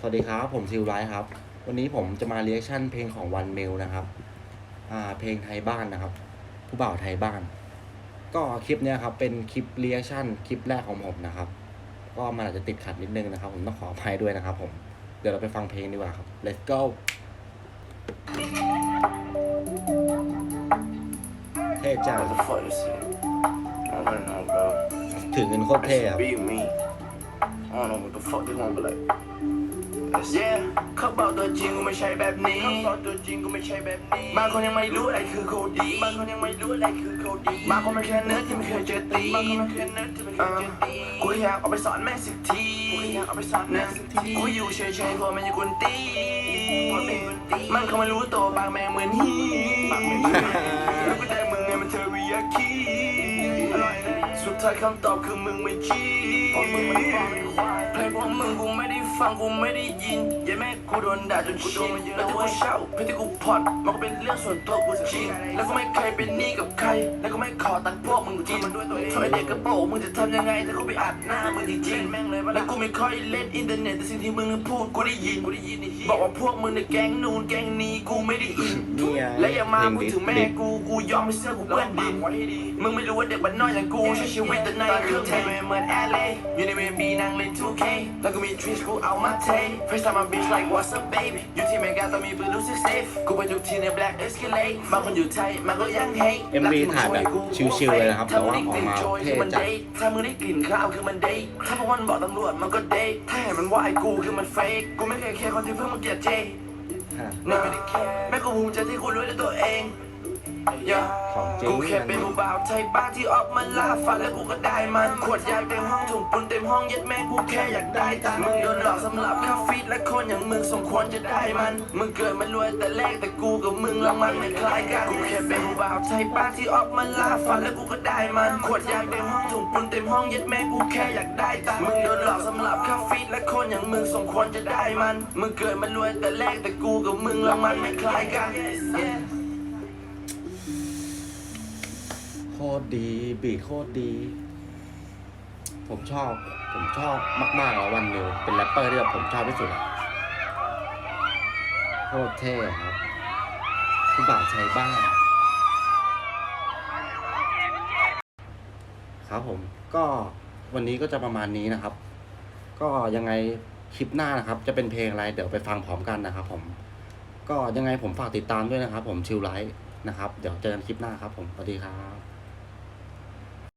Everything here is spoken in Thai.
สวัสดีครับ ผมซิลไลท์ครับ วันนี้ผมจะมาเรียกชั่นเพลงของวันเมลนะครับ อ่า เพลงไทยบ้านนะครับ ผู้บ่าวไทยบ้าน ก็คลิปเนี้ยครับ เป็นคลิปเรียกชั่นคลิปแรกของผมนะครับ ก็มันอาจจะติดขัดนิดนึงนะครับ ผมต้องขออภัยด้วยนะครับ ผม เดี๋ยวเราไปฟังเพลงดีกว่าครับ let's go เท่จัง What the fuck this is? I don't know, bro. ถือเงินโคตรเท่ครับ Be me. I don't know what the fuck they want, but like. Yeah เขาบอกตัวจริงกูไม่ใช่แบบนี้เขาบอกตัวจริงกูไม่ใช่แบบนี้บางคนยังไม่รู้อะไรคือโคดีบางคนยังไม่รู้อะไรคือโคดีบางคนมันแค่เนื้อที่ไม่เคยเจอตีบางคนมันแค่เนื้อที่ไม่เคยเจอตีกูอยากเอาไปสอนแม่งสักทีกูอยากเอาไปสอนแม่งสักทีกูอยู่เฉยๆเพราะมันยังกุนตีมันเขาไม่รู้ตัวบางแม่งเหมือนฮีแล้วกูได้มึงไงมันเทอริยาคีสุด ท้ายคำตอบคือมึงไม่ชี้เพราะมึงไม่ฟังเพลงของมึงกูไม่ได้ฟังกูไม่ได้ยินอย่าแม่กูโดนด่าจนชินแล้วที่กูเช่าเพลงที่กูผ่อนมันก็เป็นเรื่องส่วนตัวกูจริงแล้วก็ไม่เคยเป็นหนี้กับใคร แล้วก็ไม่ขอตังค์พวกมึงจริงถอยเด็กกระโปรงมึงจะทำยังไงถ้ากูไปอัดหน้ามึงจริงๆแล้วกูไม่ค่อยเล่นอินเทอร์เน็ตแต่สิ่งที่มึงพูดกูได้ยินบอกว่าพวกมึงในแก๊งนู่นแก๊งนี้กูไม่ได้อินนี่ไงและอย่ามาเพลงพูดดิถึงแม่ดิกูกูยอมให้เสื้อกูเปื้อนดินมึงไม่รู้ว่าเด็กบ้านนอกอย่างกูใช้ชีวิตแต่ในเครื่องเทเหมือนแอลเล่อยู่ในเวบีนั่งเล่น 2K แล้วก็มีทริชกูเอามาเท First time I bitch like what's up baby อยู่ที่เมกาต้องมีปืนรู้สึก safe กูไปทุกที่ใน black escalate บางคนอยู่ไทยมันก็ยัง hate MV ถ่ายแบบชิลๆเลยนะครับแต่ว่าออกมาเท่จัดถ้ามึงได้กลิ่นข้าวคือมันเดทถ้าพวกมันบอกตำรวจมันก็เดทถ้าเห็นมันว่าไอ้กูคือมันเฟกกูไม่เคยแคร์คนที่เพิ่งมาเกลียดเจฮะนี่ไม่ได้แค่แม่กูภูมิใจที่กูรู้ในตัวเองอย่า ของจริงกูแค่เป็นผู้บ่าวไทยบ้านที่ออกมาล่าฝันแล้วกูก็ได้มันขวดยาเต็มห้องถุงปุนเต็มห้องเย็ดแม่กูแค่อยากได้ตังค์มึงโดนหลอกสำหรับค่าฟีดและคนอย่างมึงสมควรจะได้มันมึงเกิดมารวยแต่แรกแต่กูกับมึงละมันไม่คล้ายกันกูแค่เป็นผู้บ่าวไทยบ้านที่ออกมาล่าฝันแล้วกูก็ได้มันขวดยาเต็มห้องถุงปุนเต็มห้องเย็ดแม่กูแค่อยากได้ตังค์มึงโดนหลอกสำหรับค่าฟีดและคนอย่างมึงสมควรจะได้มันมึงเกิดมารวยแต่แรกแต่กูกับมึงละมันไม่คล้ายกัน คตรดี บีทโคตรดี ผมชอบ ผมชอบมากๆแล้ววันเมลเป็นแรปเปอร์ที่แบบผมชอบที่สุดอะโคตรเท่ครับผู้บ่าวใช้บ้านครับผมก็วันนี้ก็จะประมาณนี้นะครับ ก็ยังไงคลิปหน้านะครับ จะเป็นเพลงอะไรเดี๋ยวไปฟังพร้อมกันนะครับ ผม ก็ยังไงผมฝากติดตามด้วยนะครับ ผมชิลไลท์นะครับ เดี๋ยวเจอกันคลิปหน้าครับ ผมสวัสดีครับ